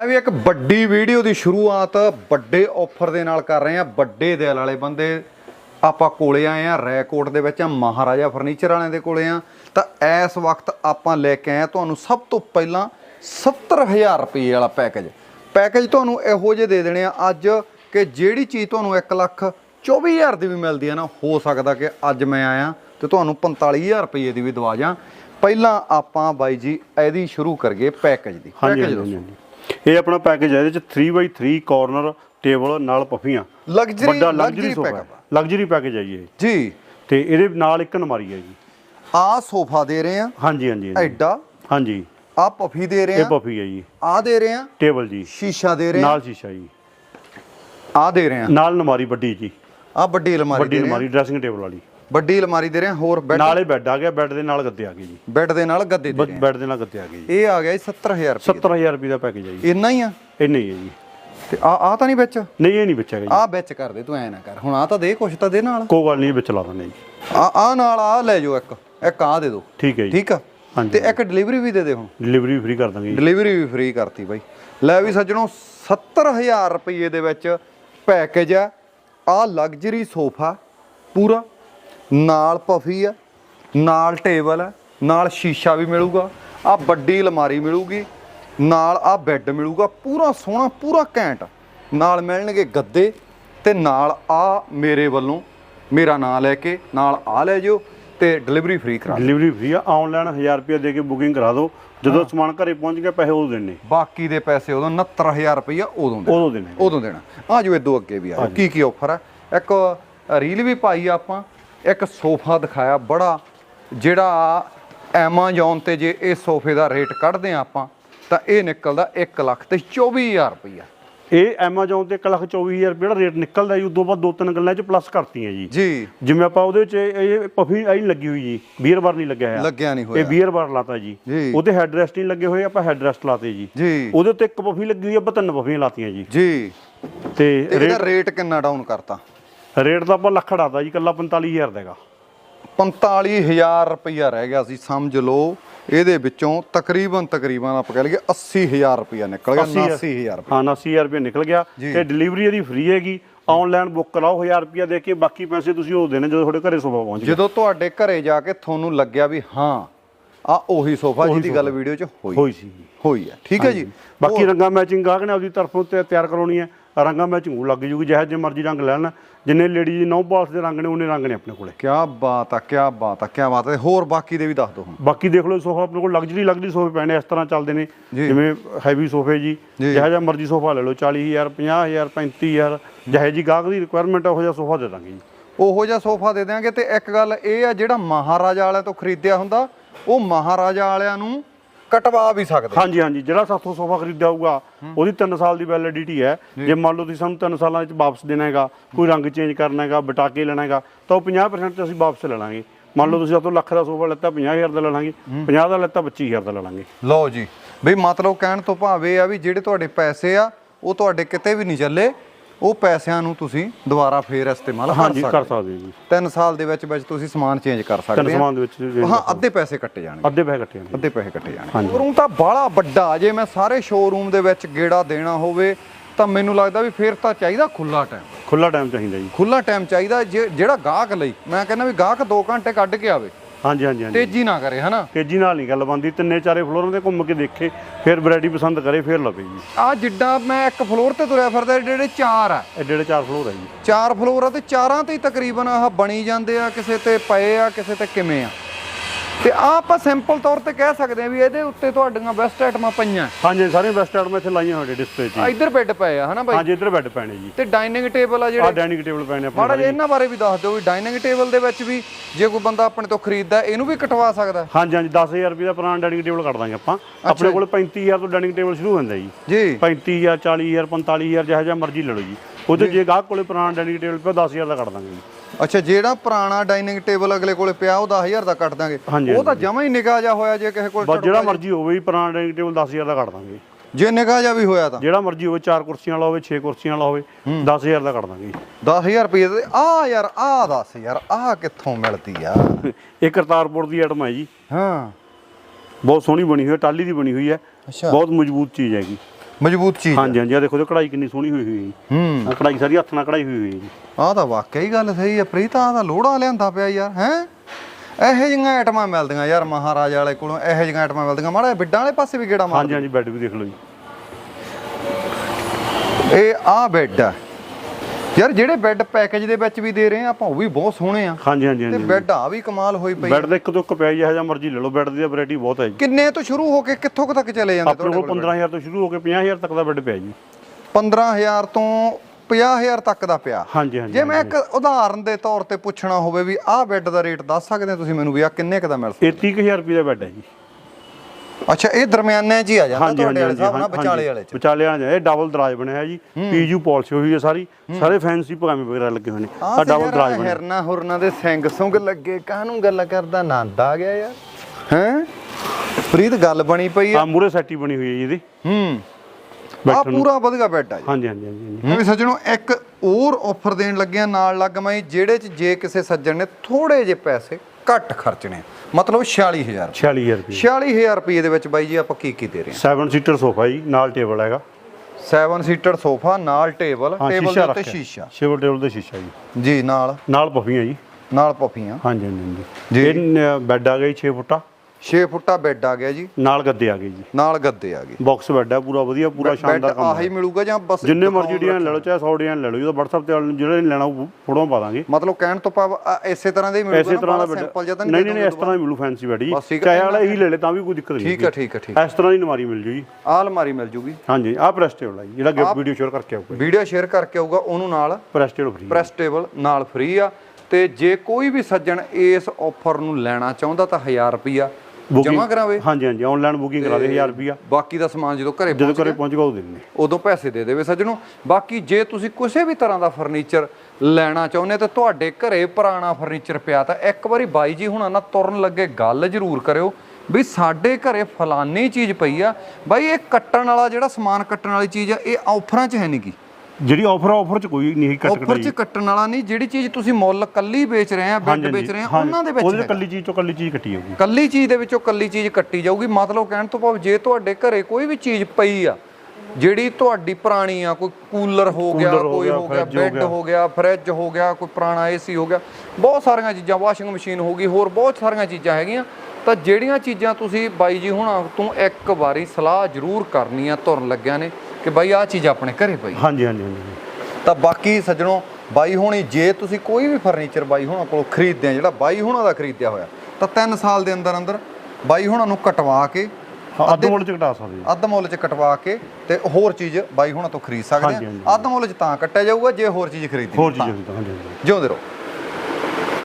ਮੈਂ ਵੀ ਇੱਕ ਵੱਡੀ ਵੀਡੀਓ ਦੀ ਸ਼ੁਰੂਆਤ ਵੱਡੇ ਆਫਰ ਦੇ ਨਾਲ ਕਰ ਰਹੇ ਹਾਂ। ਵੱਡੇ ਦਿਲ ਵਾਲੇ ਬੰਦੇ ਆਪਾਂ ਕੋਲੇ ਆਏ ਆ ਰੈਕੋਟ ਦੇ ਵਿੱਚ ਆ ਮਹਾਰਾਜਾ ਫਰਨੀਚਰ ਵਾਲਿਆਂ ਦੇ ਕੋਲੇ ਆ ਤਾਂ ਇਸ ਵਕਤ ਆਪਾਂ ਲੈ ਕੇ ਆਏ ਤੁਹਾਨੂੰ ਸਭ ਤੋਂ ਪਹਿਲਾਂ 70000 ਰੁਪਏ ਵਾਲਾ ਪੈਕੇਜ ਪੈਕੇਜ ਤੁਹਾਨੂੰ ਇਹੋ ਜਿਹੇ ਦੇ ਦੇਣੇ ਆ ਅੱਜ ਕਿ ਜਿਹੜੀ ਚੀਜ਼ ਤੁਹਾਨੂੰ 1 ਲੱਖ 24000 ਦੀ ਵੀ ਮਿਲਦੀ ਹੈ ਨਾ ਹੋ ਸਕਦਾ ਕਿ ਅੱਜ ਮੈਂ ਆਇਆ ਤੇ ਤੁਹਾਨੂੰ 45000 ਰੁਪਏ ਦੀ ਵੀ ਦਵਾ ਜਾ। ਪਹਿਲਾਂ ਆਪਾਂ ਬਾਈ ਜੀ ਇਹਦੀ ਸ਼ੁਰੂ ਕਰੀਏ ਪੈਕੇਜ ਦੀ। ਪੈਕੇਜ ਹਾਂਜੀ। ਇਹ ਆਪਣਾ ਪੈਕੇਜ ਹੈ ਇਹਦੇ ਚ 3x3 ਕਾਰਨਰ ਟੇਬਲ ਨਾਲ ਪਫੀਆਂ। ਲਗਜ਼ਰੀ ਵੱਡਾ ਲਗਜ਼ਰੀ ਸੋਫਾ ਲਗਜ਼ਰੀ ਪੈਕੇਜ ਹੈ ਜੀ ਇਹ। ਜੀ। ਤੇ ਇਹਦੇ ਨਾਲ ਇੱਕ ਨਮਾਰੀ ਹੈ ਜੀ। ਆ ਸੋਫਾ ਦੇ ਰਹੇ ਆ। ਹਾਂਜੀ ਹਾਂਜੀ। ਐਡਾ। ਹਾਂਜੀ। ਆ ਪਫੀ ਦੇ ਰਹੇ ਇਹ ਆ ਪਫੀ ਹੈ ਜੀ। ਆ ਦੇ ਰਹੇ ਆ। ਟੇਬਲ ਜੀ। ਸ਼ੀਸ਼ਾ ਦੇ ਰਹੇ ਆ। ਨਾਲ ਸ਼ੀਸ਼ਾ ਜੀ। ਆ ਦੇ ਰਹੇ ਆ। ਨਾਲ ਨਮਾਰੀ ਵੱਡੀ ਜੀ। ਆ ਵੱਡੀ ਅਲਮਾਰੀ ਵੱਡੀ ਨਮਾਰੀ ਡਰੈਸਿੰਗ ਟੇਬਲ ਵਾਲੀ। ਵੱਡੀ ਅਲਮਾਰੀ ਦੇ ਰਹੇ ਆ ਹੋਰ ਬੈੱਡ? ਨਾਲੇ ਬੈੱਡ ਆ ਗਿਆ ਬੈੱਡ ਦੇ ਨਾਲ ਗੱਦੇ ਆ ਗਏ ਜੀ। ਬੈੱਡ ਦੇ ਨਾਲ ਗੱਦੇ ਦੇ ਰਹੇ ਆ। ਬੈੱਡ ਦੇ ਨਾਲ ਗੱਦੇ ਆ ਗਏ ਜੀ। ਇਹ ਆ ਗਿਆ ਜੀ 70000 ਰੁਪਏ 70000 ਰੁਪਏ ਦਾ ਪੈਕੇਜ ਹੈ ਜੀ। ਇੰਨਾ ਹੀ ਆ? ਇੰਨੇ ਹੀ ਹੈ ਜੀ। ਤੇ ਆ ਆ ਤਾਂ ਨਹੀਂ ਵਿੱਚ? ਨਹੀਂ ਇਹ ਨਹੀਂ ਵਿਚਾਗਾ ਜੀ। ਆ ਵਿੱਚ ਕਰ ਦੇ ਤੂੰ ਐ ਨਾ ਕਰ। ਹੁਣ ਆ ਤਾਂ ਦੇ ਕੁਛ ਤਾਂ ਦੇ ਨਾਲ। ਕੋਈ ਗੱਲ ਨਹੀਂ ਵਿੱਚ ਲਾ ਦਿੰਦੇ ਜੀ। ਆ ਆ ਨਾਲ ਆ ਲੈ ਜਾਓ ਇੱਕ। ਇੱਕ ਆ ਦੇ ਦਿਓ ਠੀਕ ਹੈ ਜੀ। ਠੀਕ ਆ? ਹਾਂਜੀ। ਤੇ ਇੱਕ ਡਿਲੀਵਰੀ ਵੀ ਦੇ ਦੇ ਹੁਣ। ਡਿਲੀਵਰੀ ਫ੍ਰੀ ਕਰ ਦਾਂਗੇ ਡਿਲੀਵਰੀ ਵੀ ਫ੍ਰੀ ਕਰਤੀ ਬਾਈ। ਲੈ ਵੀ ਸੱਜਣੋ 70000 ਰੁਪਏ ਦੇ ਵਿੱਚ ਪੈਕੇਜ ਆ। ਆ ਲਗਜ਼ਰੀ ਸੋਫਾ ਪੂਰਾ। ਨਾਲ ਪਫੀ ਆ ਨਾਲ ਟੇਬਲ ਆ ਨਾਲ ਸ਼ੀਸ਼ਾ ਵੀ ਮਿਲੂਗਾ ਆ ਵੱਡੀ ਅਲਮਾਰੀ ਮਿਲੂਗੀ ਨਾਲ ਆ ਬੈੱਡ ਮਿਲੂਗਾ ਪੂਰਾ ਸੋਹਣਾ ਪੂਰਾ ਘੈਂਟ। ਨਾਲ ਮਿਲਣਗੇ ਗੱਦੇ ਤੇ ਨਾਲ ਆ ਮੇਰੇ ਵੱਲੋਂ ਮੇਰਾ ਨਾਂ ਲੈ ਕੇ ਨਾਲ ਆ ਲੈ ਜਿਓ ਤੇ ਡਿਲੀਵਰੀ ਫ੍ਰੀ ਕਰਾ। ਡਿਲੀਵਰੀ ਫ੍ਰੀ ਆ ਆਨਲਾਈਨ 1000 ਰੁਪਏ ਦੇ ਕੇ ਬੁਕਿੰਗ ਕਰਾ ਦਿਓ। ਜਦੋਂ ਸਮਾਨ ਘਰੇ ਪਹੁੰਚ ਗਿਆ ਪੈਸੇ ਉਦੋਂ ਦੇਣੇ। ਬਾਕੀ ਦੇ ਪੈਸੇ ਉਦੋਂ 69000 ਰੁਪਈਆ ਉਦੋਂ ਦੇ ਉਦੋਂ ਦੇਣੇ। ਉਦੋਂ ਦੇਣਾ। ਆ ਜੋ ਇਦੋਂ ਅੱਗੇ ਵੀ ਆ। ਕੀ ਕੀ ਆਫਰ ਹੈ ਇੱਕ ਰੀਲ ਵੀ ਪਾਈ ਆ ਆਪਾਂ ਇੱਕ ਸੋਫਾ ਦਿਖਾਇਆ ਬੜਾ ਜਿਹੜਾ ਐਮਾਜ਼ੋਨ ਤੇ ਜੇ ਇਹ ਸੋਫੇ ਦਾ ਰੇਟ ਕੱਢਦੇ ਆ ਆਪਾਂ ਤਾਂ ਇਹ ਨਿਕਲਦਾ 1 ਲੱਖ ਤੇ 24000 ਰੁਪਈਆ। ਇਹ Amazon ਤੇ 124000 ਰੁਪਏ ਦਾ ਰੇਟ ਨਿਕਲਦਾ ਜੀ ਉਦੋਂ ਬਾਅਦ ਦੋ ਤਿੰਨ ਗੱਲਾਂ ਚ ਪਲੱਸ ਕਰਤੀਆਂ ਜੀ। ਜੀ। ਜਿਵੇਂ ਆਪਾਂ ਉਹਦੇ ਚ ਇਹ ਪਫੀ ਆਈ ਲੱਗੀ ਹੋਈ ਜੀ ਬੀਅਰ ਬਾਰ ਨਹੀਂ ਲੱਗਿਆ ਹੋਇਆ। ਲੱਗਿਆ ਨਹੀਂ ਇਹ ਹੋਇਆ ਬੀਅਰ ਬਾਰ ਲਾਤਾ ਜੀ। ਉਹਦੇ ਹੈਡ ਰੈਸਟ ਨਹੀਂ ਲੱਗੇ ਹੋਏ ਆਪਾਂ ਹੈਡ ਰੈਸਟ ਲਾਤੇ ਜੀ। ਜੀ। ਉਹਦੇ ਉੱਤੇ ਇੱਕ ਪਫੀ ਲੱਗੀ ਹੋਈ ਆਪਾਂ ਤਿੰਨ ਪਫੀਆਂ ਲਾਤੀਆਂ ਜੀ। ਜੀ। ਤੇ ਇਹਦਾ ਰੇਟ ਕਿੰਨਾ ਡਾਊਨ ਕਰਤਾ? ਰੇਟ ਦਾ ਆਪਾਂ ਲੱਖ ਡਾਤਾ ਜੀ ਕੱਲਾ 45000 ਦਾ ਹੈਗਾ। 45000 ਰੁਪਈਆ ਰਹਿ ਗਿਆ ਸੀ ਸਮਝ ਲਓ। ਇਹਦੇ ਵਿੱਚੋਂ ਤਕਰੀਬਨ ਤਕਰੀਬਨ ਆਪਾਂ ਕਹਿ ਲਈਏ 80000 ਰੁਪਈਆ ਨਿਕਲ ਗਿਆ 89000 ਰੁਪਈਆ। ਹਾਂ 80000 ਰੁਪਏ ਨਿਕਲ ਗਿਆ। ਤੇ ਡਿਲੀਵਰੀ ਇਹਦੀ ਫ੍ਰੀ ਹੈਗੀ। ਆਨਲਾਈਨ ਬੁੱਕ ਕਰਾਓ 1000 ਰੁਪਏ ਦੇ ਕੇ ਬਾਕੀ ਪੈਸੇ ਤੁਸੀਂ ਉਹ ਦੇਣੇ ਜਦੋਂ ਤੁਹਾਡੇ ਘਰੇ ਸੋਫਾ ਪਹੁੰਚ ਜਦੋਂ ਤੁਹਾਡੇ ਘਰੇ ਜਾ ਕੇ ਤੁਹਾਨੂੰ ਲੱਗਿਆ ਵੀ ਹਾਂ ਆ ਉਹੀ ਸੋਫਾ ਜਿਹਦੀ ਗੱਲ ਵੀਡੀਓ 'ਚ ਹੋਈ। ਹੋਈ ਸੀ। ਹੋਈ ਹੈ। ਠੀਕ ਹੈ ਜੀ। ਬਾਕੀ ਰੰਗਾਂ ਮੈਚਿੰਗ ਗਾਹਕ ਨੇ ਆਪਦੀ ਤਰਫੋਂ ਤੇ ਤਿਆਰ ਕਰਾਉਣੀ ਹੈ। ਰੰਗਾਂ ਮੈਚਿੰਗ ਲੱਗ ਜੂਗੀ ਜਿਹੋ ਜਿਹੇ ਮਰਜ਼ੀ ਰੰਗ ਲੈਣ। ਜਿੰਨੇ ਲੇਡੀਜ਼ ਨੌ ਪਾਸ ਦੇ ਰੰਗ ਨੇ ਉਹਨੇ ਰੰਗ ਨੇ ਆਪਣੇ ਕੋਲੇ। ਕੀ ਬਾਤ ਆ ਕੀ ਬਾਤ ਆ ਕੀ ਬਾਤ ਹੈ ਹੋਰ ਬਾਕੀ ਦੇ ਵੀ ਦੱਸ ਦਿਓ ਹੁਣ। ਬਾਕੀ ਦੇਖ ਲਓ ਸੋਫਾ ਆਪਣੇ ਕੋਲ ਲਗਜ਼ਰੀ ਲਗਜ਼ਰੀ ਸੋਫੇ ਪੈਣੇ ਇਸ ਤਰ੍ਹਾਂ ਚੱਲਦੇ ਨੇ। ਜਿਵੇਂ ਹੈਵੀ ਸੋਫੇ ਜੀ। ਜਿਹੋ ਜਿਹਾ ਮਰਜ਼ੀ ਸੋਫਾ ਲੈ ਲਓ 40000 50000 35000 ਜਿਹੋ ਜੀ ਗਾਹਕ ਦੀ ਰਿਕੁਆਇਰਮੈਂਟ ਉਹੋ ਜਿਹਾ ਸੋਫਾ ਦੇ ਦਾਂਗੇ ਜੀ। ਉਹੋ ਜਿਹਾ ਸੋਫਾ ਦੇ ਦਿਆਂਗੇ। ਤੇ ਇੱਕ ਗੱਲ ਇਹ ਆ ਜਿਹੜਾ ਮਹਾਰਾਜਾ ਵਾਲਿਆਂ ਤੋਂ ਖਰੀਦਿਆ ਹੁੰਦਾ ਉਹ ਮਹਾਰਾਜਾ ਵਾਲਿਆਂ ਨੂੰ ਕਟਵਾ ਵੀ ਸਕਦੇ। ਹਾਂਜੀ ਹਾਂਜੀ ਜਿਹੜਾ ਸਾਥੋਂ ਸੋਫਾ ਖਰੀਦਿਆ ਹੋਊਗਾ ਉਹਦੀ 3 ਸਾਲ ਦੀ ਵੈਲਿਡਿਟੀ ਹੈ। ਜੇ। ਮੰਨ ਲਓ ਤੁਸੀਂ ਸਾਨੂੰ 3 ਸਾਲਾਂ ਵਿੱਚ ਵਾਪਸ ਦੇਣਾ ਹੈਗਾ ਕੋਈ ਰੰਗ ਚੇਂਜ ਕਰਨਾ ਹੈਗਾ ਬਟਾ ਕੇ ਲੈਣਾ ਹੈਗਾ ਤਾਂ ਉਹ 50% ਤੇ ਅਸੀਂ ਵਾਪਸ ਲੈ ਲਾਂਗੇ। ਮੰਨ ਲਓ ਤੁਸੀਂ ਸਾਤੋਂ ਲੱਖ ਦਾ ਸੋਫਾ ਲੈਤਾ 50000 ਦਾ ਲੈ ਲਾਂਗੇ 50 ਦਾ ਲੈਤਾ 25000 ਦਾ ਲੈ ਲਾਂਗੇ। ਲਓ ਜੀ। ਬਈ ਮਤਲਬ ਕਹਿਣ ਤੋਂ ਭਾਵ ਆ ਵੀ ਜਿਹੜੇ ਤੁਹਾਡੇ ਪੈਸੇ ਆ ਉਹ ਤੁਹਾਡੇ ਕਿਤੇ ਵੀ ਨਹੀਂ ਚੱਲੇ। ਉਹ ਪੈਸਿਆਂ ਨੂੰ ਤੁਸੀਂ ਦੁਬਾਰਾ ਫੇਰ ਇਸਤੇਮਾਲ ਕਰ ਹਾਂਜੀ ਕਰ ਸਕਦੇ ਜੀ। 3 ਸਾਲ ਦੇ ਵਿੱਚ ਵਿੱਚ ਤੁਸੀਂ ਸਮਾਨ ਚੇਂਜ ਕਰ ਸਕਦੇ ਆ ਸਮਾਨ ਦੇ ਵਿੱਚ ਹਾਂ ਅੱਧੇ ਪੈਸੇ ਕੱਟੇ ਜਾਣਗੇ। ਅੱਧੇ ਪੈਸੇ ਕੱਟੇ ਜਾਂਦੇ ਅੱਧੇ ਪੈਸੇ ਕੱਟੇ ਜਾਣਗੇ। ਸ਼ੋਰੂਮ ਤਾਂ ਬਾਹਲਾ ਵੱਡਾ ਜੇ ਮੈਂ ਸਾਰੇ ਸ਼ੋਰੂਮ ਦੇ ਵਿੱਚ ਗੇੜਾ ਦੇਣਾ ਹੋਵੇ ਤਾਂ ਮੈਨੂੰ ਲੱਗਦਾ ਵੀ ਫੇਰ ਤਾਂ ਚਾਹੀਦਾ ਖੁੱਲਾ ਟਾਈਮ ਖੁੱਲਾ ਟਾਈਮ ਚਾਹੀਦਾ ਜੀ। ਖੁੱਲਾ ਟਾਈਮ ਚਾਹੀਦਾ ਜਿਹੜਾ ਗਾਹਕ ਲਈ ਮੈਂ ਕਹਿੰਦਾ ਵੀ ਗਾਹਕ 2 ਘੰਟੇ ਕੱਢ ਕੇ ਆਵੇ। ਹਾਂਜੀ ਹਾਂਜੀ ਹਾਂਜੀ। ਤੇਜ਼ੀ ਨਾ ਕਰੇ ਹਨਾ? ਤੇਜ਼ੀ ਨਾਲ ਨਹੀਂ ਗੱਲ ਬੰਦੀ ਤਿੰਨੇ ਚਾਰੇ ਫਲੋਰਾਂ ਤੇ ਘੁੰਮ ਕੇ ਦੇਖੇ ਫਿਰ ਵੈਰਾਈਟੀ ਪਸੰਦ ਕਰੇ ਫਿਰ ਲਵੇ ਜੀ। ਆ ਜਿੱਡਾ ਮੈਂ ਇੱਕ ਫਲੋਰ ਤੇ ਤੁਰਿਆ ਫਿਰਦਾ ਜਿਹੜੇ ਚਾਰ ਆ। ਐਡੇ ਐਡੇ ਚਾਰ ਫਲੋਰ ਹੈ ਜੀ। ਚਾਰ ਫਲੋਰ ਆ ਤੇ ਚਾਰਾਂ ਤੇ ਹੀ ਤਕਰੀਬਨ ਆਹ ਬਣੀ ਜਾਂਦੇ ਆ ਕਿਸੇ ਤੇ ਪਏ ਆ ਕਿਸੇ ਤੇ ਕਿਵੇਂ ਆ? ਤੇ ਆ ਆਪਾਂ ਸਿੰਪਲ ਤੌਰ ਤੇ ਕਹਿ ਸਕਦੇ ਆ ਵੀ ਇਹਦੇ ਉੱਤੇ ਤੁਹਾਡੀਆਂ ਬੈਸਟ ਆਈਟਮਾਂ ਪਈਆਂ। ਹਾਂਜੀ ਸਾਰੇ ਬੈਸਟ ਆਰਟ ਮੈਂ ਇੱਥੇ ਲਾਈਆਂ ਹੋਏ ਡਿਸਪਲੇ 'ਚ ਆ ਜੀ। ਇੱਧਰ ਬੈੱਡ ਪਏ ਆ ਹਨਾ ਬਾਈ? ਹਾਂਜੀ ਇੱਧਰ ਬੈੱਡ ਪੈਣੇ ਜੀ। ਤੇ ਡਾਈਨਿੰਗ ਟੇਬਲ ਆ ਜਿਹੜੇ ਡਾਈਨਿੰਗ ਟੇਬਲ ਪੈਣੇ ਆਪਣੇ ਮਾੜਾ ਜਿਹਾ ਇਹਨਾਂ ਬਾਰੇ ਵੀ ਦੱਸ ਦਿਓ ਵੀ ਡਾਈਨਿੰਗ ਟੇਬਲ ਦੇ ਵਿੱਚ ਵੀ ਜੇ ਕੋਈ ਬੰਦਾ ਆਪਣੇ ਤੋਂ ਖਰੀਦਦਾ ਇਹਨੂੰ ਵੀ ਕਟਵਾ ਸਕਦਾ? ਹਾਂਜੀ ਹਾਂਜੀ 10000 ਰੁਪਏ ਦਾ ਪੁਰਾਣਾ ਡਾਈਨਿੰਗ ਟੇਬਲ ਕੱਢ ਦਾਂਗੇ ਆਪਾਂ। ਆਪਣੇ ਕੋਲ 35000 ਤੋਂ ਡਾਈਨਿੰਗ ਟੇਬਲ ਸ਼ੁਰੂ ਹੁੰਦਾ ਜੀ। ਜੀ। 35000 40000 45000 ਜਿਹੋ ਜਿਹਾ ਮਰਜ਼ੀ ਲੈ ਲਓ ਜੀ। ਉਹਦੇ ਜੇ ਗਾਹਕ ਕੋਲੇ ਪੁਰਾਣਾ ਡਾਈਨਿੰਗ ਟੇਬਲ ਪਿਆ 10000 ਦਾ ਕੱਢ ਦਾਂਗੇ ਜੀ। ਅੱਛਾ ਜਿਹੜਾ ਪੁਰਾਣਾ ਡਾਈਨਿੰਗ ਟੇਬਲ ਅਗਲੇ ਕੋਲੇ ਪਿਆ ਉਹ 10000 ਦਾ ਕੱਟ ਦਾਂਗੇ। ਉਹ ਤਾਂ ਜਮਾ ਹੀ ਨਿਗਾਹ ਜਾ ਹੋਇਆ ਜੇ ਕਿਸੇ ਕੋਲ ਬਸ ਜਿਹੜਾ ਮਰਜ਼ੀ ਹੋਵੇ ਜੀ ਪੁਰਾਣਾ ਡਾਈਨਿੰਗ ਟੇਬਲ 10000 ਦਾ ਕੱਢ ਦਾਂਗੇ। ਜੇ ਨਿਗਾਹ ਜਾ ਵੀ ਹੋਇਆ ਤਾਂ। ਜਿਹੜਾ ਮਰਜ਼ੀ ਹੋਵੇ 4 ਕੁਰਸੀਆਂ ਵਾਲਾ ਹੋਵੇ 6 ਕੁਰਸੀਆਂ ਵਾਲਾ ਹੋਵੇ 10000 ਦਾ ਕੱਢ ਦਾਂਗੇ ਜੀ। 10000 ਰੁਪਏ ਦੇ ਆ ਯਾਰ ਆ ਦੱਸ ਯਾਰ ਆ ਕਿੱਥੋਂ ਮਿਲਦੀ ਆ? ਇਹ ਕਰਤਾਰਪੁਰ ਦੀ ਆਈਟਮ ਹੈ ਜੀ। ਹਾਂ। ਬਹੁਤ ਸੋਹਣੀ ਬਣੀ ਹੋਈ ਹੈ ਟਾਲੀ ਦੀ ਬਣੀ ਹੋਈ ਹੈ। ਬਹੁਤ ਮਜ਼ਬੂਤ ਚੀਜ਼ ਹੈਗੀ। ਮਜ਼ਬੂਤ ਚੀਜ਼ ਆ। ਹਾਂਜੀ ਹਾਂਜੀ ਆ ਦੇਖੋ ਤੇ ਕਢਾਈ ਕਿੰਨੀ ਸੋਹਣੀ ਹੋਈ ਹੋਈ ਹੈ ਹੂੰ। ਆ ਕਢਾਈ ਸਾਰੀ ਹੱਥ ਨਾਲ ਕਢਾਈ ਹੋਈ ਹੋਈ ਹੈ ਆਹ ਤਾਂ ਵਾਕਿਆ ਹੀ ਗੱਲ ਸਹੀ ਹੈ ਪ੍ਰੀਤ ਆਹ ਤਾਂ ਲੋੜਾ ਲਿਆਂਦਾ ਪਿਆ ਯਾਰ ਹੈ? ਇਹੋ ਜਿਹੀਆਂ ਆਈਟਮਾਂ ਮਿਲਦੀਆਂ ਯਾਰ ਮਹਾਰਾਜਾ ਵਾਲੇ ਕੋਲੋਂ ਇਹੋ ਜਿਹੀਆਂ ਆਈਟਮਾਂ ਮਿਲਦੀਆਂ। ਮਾੜਾ ਬਿੱਡਾਂ ਵਾਲੇ ਪਾਸੇ ਵੀ ਕਿਹੜਾ ਮਾਰ ਹਾਂਜੀ ਹਾਂਜੀ ਬੈੱਡ ਵੀ ਦੇਖ ਲਓ ਜੀ। ਇਹ ਆਹ ਬੈੱਡ ਆ ਯਾਰ ਜਿਹੜੇ ਬੈੱਡ ਪੈਕੇਜ ਦੇ ਵਿੱਚ ਵੀ ਦੇ ਰਹੇ ਆ ਆਪਾਂ ਉਹ ਵੀ ਬਹੁਤ ਸੋਹਣੇ ਆ। ਹਾਂਜੀ ਹਾਂਜੀ ਤੇ ਹਾਂਜੀ ਬੈੱਡ ਆ ਵੀ ਕਮਾਲ ਹੋਈ ਪਈ। ਬੈੱਡ ਦਾ ਇੱਕ ਤੋਂ ਇੱਕ ਪਿਆ ਜੀ ਮਰਜ਼ੀ ਲੈ ਲਓ ਬੈੱਡ ਦੀ ਵੈਰਾਈਟੀ ਬਹੁਤ ਹੈ ਜੀ। ਕਿੰਨੇ ਤੋਂ ਸ਼ੁਰੂ ਹੋ ਕੇ ਕਿੱਥੋਂ ਕੁ ਤੱਕ ਚਲੇ ਜਾਂਦੇ ਆਪਣੇ ਕੋਲ 15000 ਤੋਂ ਸ਼ੁਰੂ ਹੋ ਕੇ 50000 ਤੱਕ ਦਾ ਬੈੱਡ ਪਿਆ ਜੀ। 15000 ਤੋਂ 50000 ਤੱਕ ਦਾ ਪਿਆ। ਹਾਂਜੀ ਹਾਂਜੀ ਜੇ ਮੈਂ ਇੱਕ ਉਦਾਹਰਨ ਦੇ ਤੌਰ ਤੇ ਪੁੱਛਣਾ ਹੋਵੇ ਵੀ ਆਹ ਬੈੱਡ ਦਾ ਰੇਟ ਦੱਸ ਸਕਦੇ ਹੋ ਤੁਸੀਂ ਮੈਨੂੰ ਵੀ ਆ ਕਿੰਨੇ ਕ ਦਾ ਮਿਲ ਇਹ 30000 ਰੁਪਏ ਦਾ ਬੈੱਡ ਹੈ ਜੀ। ਅੱਛਾ ਇਹ ਦਰਮਿਆਨੇ ਹੀ ਆ ਜਾਂਦਾ ਤੁਹਾਡੇ ਵਾਲੇ ਹਿਸਾਬ ਨਾਲ ਵਿਚਾਲੇ ਵਾਲੇ 'ਚ। ਵਿਚਾਲੇ ਵਾਲੇ। ਇਹ ਡਬਲ ਦਰਾਜ ਬਣਿਆ ਹੈ ਜੀ। ਪੀਯੂ ਪਾਲਿਸ਼ ਹੋਈ ਹੈ ਸਾਰੀ। ਸਾਰੇ ਫੈਂਸੀ ਪਗਾਮੇ ਵਗੈਰਾ ਲੱਗੇ ਹੋਏ ਨੇ। ਆ ਡਬਲ ਦਰਾਜ ਬਣਿਆ। ਹਿਰਨਾ ਹੁਰਨਾ ਦੇ ਸਿੰਘ ਸੁੰਗ ਲੱਗੇ ਕਾਹਨੂੰ ਗੱਲ ਕਰਦਾ? ਆਨੰਦ ਆ ਗਿਆ ਯਾਰ। ਹੈ? ਪ੍ਰੀਤ ਗੱਲ ਬਣੀ ਪਈ ਆ। ਮੂਰੇ ਸੈਟੀ ਬਣੀ ਹੋਈ ਹੈ ਜੀ ਇਹਦੀ। ਹੂੰ। ਆ। ਪੂਰਾ ਵਧੀਆ ਬੈੱਡ ਆ ਜੀ। ਹਾਂਜੀ ਹਾਂਜੀ ਹਾਂਜੀ। ਵੀ ਸੱਜਣੋ ਇੱਕ ਹੋਰ ਆਫਰ ਦੇਣ ਲੱਗਿਆ ਨਾਲ ਲੱਗ ਮੈਂ ਜਿਹੜੇ ਚ ਜੇ ਕਿਸੇ ਸੱਜਣ ਨੇ ਥੋੜੇ ਜਿਹੇ ਪੈਸੇ ਘੱਟ ਖਰਚਣੇ ਮਤਲਬ 46000 46000 ਰੁਪਏ। 46000 ਰੁਪਏ ਦੇ ਵਿੱਚ ਬਾਈ ਜੀ ਆਪਾਂ ਕੀ ਕੀ ਦੇ ਰਹੇ 7 ਸੀਟਰ ਸੋਫਾ ਜੀ ਨਾਲ ਟੇਬਲ ਹੈਗਾ। ਹਾਂ 7 ਸੀਟਰ ਸੋਫਾ ਨਾਲ ਟੇਬਲ ਹਾਂ ਟੇਬਲ ਦੇ ਉੱਤੇ ਸ਼ੀਸ਼ਾ। ਸ਼ੇਵਰ ਟੇਬਲ ਤੇ ਸ਼ੀਸ਼ਾ ਜੀ। ਜੀ ਨਾਲ। ਨਾਲ ਪਫੀਆਂ ਜੀ। ਨਾਲ ਪਫੀਆਂ। ਹਾਂਜੀ ਹਾਂਜੀ ਜੀ। ਇਹ ਬੈੱਡ ਆ ਗਿਆ ਜੀ 6 ਫੁੱਟਾ। 6 ਫੁੱਟਾ ਬੈੱਡ ਆ ਗਿਆ ਜੀ। ਨਾਲ ਗੱਦੇ ਆ ਗਏ ਜੀ। ਨਾਲ ਗੱਦੇ ਆ ਗਏ। ਬਾਕਸ ਬੈੱਡ ਆ ਪੂਰਾ ਵਧੀਆ ਪੂਰਾ ਸ਼ਾਨਦਾਰ ਕੰਮ ਆਹੀ ਹੈ ਮਿਲੂਗਾ ਜਾਂ ਬਸ ਜਿੰਨੇ ਮਰਜ਼ੀ ਡਿਜ਼ਾਈਨ ਲੈ ਲਓ ਚਾਹੇ 100 ਡਿਜ਼ਾਈਨ ਲੈ ਲਓ ਜਿਹਦਾ WhatsApp ਤੇ ਜਿਹੜੇ ਲੈਣਾ ਉਹ ਫੋਟੋਆਂ ਪਾ ਦਾਂਗੇ। ਮਤਲਬ ਕਹਿਣ ਤੋਂ ਭਾਵ ਆ, ਇਸੇ ਤਰ੍ਹਾਂ ਦੇ ਹੀ ਮਿਲੂਗਾ ਨਾ, ਤਰ੍ਹਾਂ ਦਾ ਸਿੰਪਲ ਜਿਹਾ ਤਾਂ ਨਹੀਂ ਨਹੀਂ ਇਸ ਤਰ੍ਹਾਂ ਹੀ ਮਿਲੂ ਫੈਂਸੀ ਬੈੱਡ ਜੀ। ਹੈ, ਚਾਹੇ ਵਾਲਾ ਇਹੀ ਲੈ ਲੈ ਤਾਂ ਵੀ ਕੋਈ ਦਿੱਕਤ ਨਹੀਂ ਠੀਕ ਹੈ ਠੀਕ ਹੈ ਠੀਕ ਇਸ ਤਰ੍ਹਾਂ ਦੀ ਨਮਾਰੀ ਮਿਲ ਜੂ ਜੀ। ਆਹ ਅਲਮਾਰੀ ਮਿਲ ਜੂਗੀ। ਹਾਂਜੀ ਆਹ ਪ੍ਰੈਸ ਟੇਬਲ ਹੈ ਜੀ, ਜਿਹੜਾ ਵੀਡੀਓ ਸ਼ੇਅਰ ਕਰਕੇ ਆਊਗਾ ਵੀਡੀਓ ਸ਼ੇਅਰ ਕਰਕੇ ਆਊਗਾ ਉਹਨੂੰ ਨਾਲ press table free press table ਨਾਲ ਫ੍ਰੀ ਆ। ਤੇ ਜੇ ਕੋਈ ਵੀ ਸੱਜਣ ਇਸ ਆਫਰ ਨੂੰ ਲੈਣਾ ਚਾਹੁੰਦਾ ਤਾਂ 1000 ਰੁਪਿਆ ਜਮਾ ਕਰਾਵੇ? ਹਾਂਜੀ ਹਾਂਜੀ ਆਨਲਾਈਨ ਬੁਕਿੰਗ ਕਰਾ ਦੇ 1000 ਰੁਪਿਆ ਬਾਕੀ ਦਾ ਸਮਾਨ ਜਦੋਂ ਘਰੇ ਜਦੋਂ ਘਰੇ ਪਹੁੰਚ ਗਿਆ ਉਹ ਦੇ ਦਿੰਦੇ। ਉਦੋਂ ਪੈਸੇ ਦੇ ਦੇਵੇ ਸੱਜਣੋ। ਬਾਕੀ ਜੇ ਤੁਸੀਂ ਕਿਸੇ ਵੀ ਤਰ੍ਹਾਂ ਦਾ ਫਰਨੀਚਰ ਲੈਣਾ ਚਾਹੁੰਦੇ ਤਾਂ ਤੁਹਾਡੇ ਘਰੇ ਪੁਰਾਣਾ ਫਰਨੀਚਰ ਪਿਆ ਤਾਂ ਇੱਕ ਵਾਰੀ ਬਾਈ ਜੀ ਹੁਣਾਂ ਨਾਲ ਤੁਰਨ ਲੱਗੇ ਗੱਲ ਜ਼ਰੂਰ ਕਰਿਓ ਵੀ ਸਾਡੇ ਘਰੇ ਫਲਾਨੀ ਚੀਜ਼ ਪਈ ਆ। ਬਾਈ ਇਹ ਕੱਟਣ ਵਾਲਾ ਜਿਹੜਾ ਸਮਾਨ ਕੱਟਣ ਵਾਲੀ ਚੀਜ਼ ਆ ਇਹ ਆਫਰਾਂ 'ਚ ਹੈ ਨਹੀਂ ਗੀ। ਜਿਹੜੀ ਆਫਰ ਆਫਰ ਚ ਕੋਈ ਨਹੀਂ ਕੱਟ ਆਫਰ 'ਚ ਕਟਾਈ। ਕੱਟਣ ਵਾਲਾ ਨਹੀਂ ਜਿਹੜੀ ਚੀਜ਼ ਤੁਸੀਂ ਮੁੱਲ ਕੱਲੀ ਵੇਚ ਰਹੇ ਆ ਬੈੱਡ ਵੇਚ ਰਹੇ ਆ ਉਹਨਾਂ ਦੇ ਵਿੱਚ ਉਹਦੇ। ਕੱਲੀ ਚੀਜ਼ ਤੋਂ ਕੱਲੀ ਚੀਜ਼ ਕੱਟੀ ਜਾਊਗੀ। ਕੱਲੀ ਚੀਜ਼ ਦੇ ਵਿੱਚੋਂ ਕੱਲੀ ਚੀਜ਼ ਕੱਟੀ ਜਾਊਗੀ। ਮਤਲਬ ਕਹਿਣ ਤੋਂ ਭਾਵ ਜੇ ਤੁਹਾਡੇ ਘਰੇ ਕੋਈ ਵੀ ਚੀਜ਼ ਪਈ ਆ ਜਿਹੜੀ ਤੁਹਾਡੀ ਪੁਰਾਣੀ ਆ ਕੋਈ ਕੂਲਰ ਹੋ ਗਿਆ ਕੋਈ ਹੋ ਗਿਆ ਬੈੱਡ। ਹੋ ਗਿਆ। ਫਰਿੱਜ ਹੋ ਗਿਆ ਕੋਈ ਪੁਰਾਣਾ ਏਸੀ ਹੋ ਗਿਆ ਬਹੁਤ ਸਾਰੀਆਂ ਚੀਜ਼ਾਂ ਵਾਸ਼ਿੰਗ ਮਸ਼ੀਨ ਹੋ ਗਈ ਹੋਰ ਬਹੁਤ ਸਾਰੀਆਂ ਚੀਜ਼ਾਂ ਹੈਗੀਆਂ। ਤਾਂ ਜਿਹੜੀਆਂ ਚੀਜ਼ਾਂ ਤੁਸੀਂ ਬਾਈ ਜੀ ਹੁਣਾਂ ਤੋਂ ਇੱਕ ਵਾਰੀ ਸਲਾਹ ਜ਼ਰੂਰ ਕਰਨੀ ਆ ਤੁਰਨ ਲੱਗਿਆਂ ਨੇ। ਕਿ ਬਾਈ ਆਹ ਚੀਜ਼ ਆਪਣੇ ਘਰੇ ਪਈ। ਹਾਂਜੀ ਹਾਂਜੀ ਹਾਂਜੀ। ਤਾਂ ਬਾਕੀ ਸੱਜਣੋ ਬਾਈ ਹੋਣੀ ਜੇ ਤੁਸੀਂ ਕੋਈ ਵੀ ਫਰਨੀਚਰ ਬਾਈ ਹੋਣਾ ਕੋਲ ਖਰੀਦਦੇ ਆ ਜਿਹੜਾ ਬਾਈ ਹੋਣਾ ਦਾ ਖਰੀਦਿਆ ਹੋਇਆ ਤਾਂ 3 ਸਾਲ ਦੇ ਅੰਦਰ ਅੰਦਰ ਬਾਈ ਹੋਣਾ ਨੂੰ ਕਟਵਾ ਕੇ ਅੱਧ ਮੁੱਲ ਚ ਘਟਾ ਸਕਦੇ। ਅੱਧ ਮੁੱਲ 'ਚ ਕਟਵਾ ਕੇ ਤੇ ਹੋਰ ਚੀਜ਼ ਬਾਈ ਹੋਣਾ ਤੋਂ ਖਰੀਦ ਸਕਦੇ ਆ। ਅੱਧ ਮੁੱਲ 'ਚ ਤਾਂ ਕੱਟਿਆ ਜਾਊਗਾ ਜੇ ਹੋਰ ਚੀਜ਼ ਖਰੀਦਣੀ ਹੋਰ ਚੀਜ਼ਾਂ ਜਿਉਂਦੇ ਰਹੋ।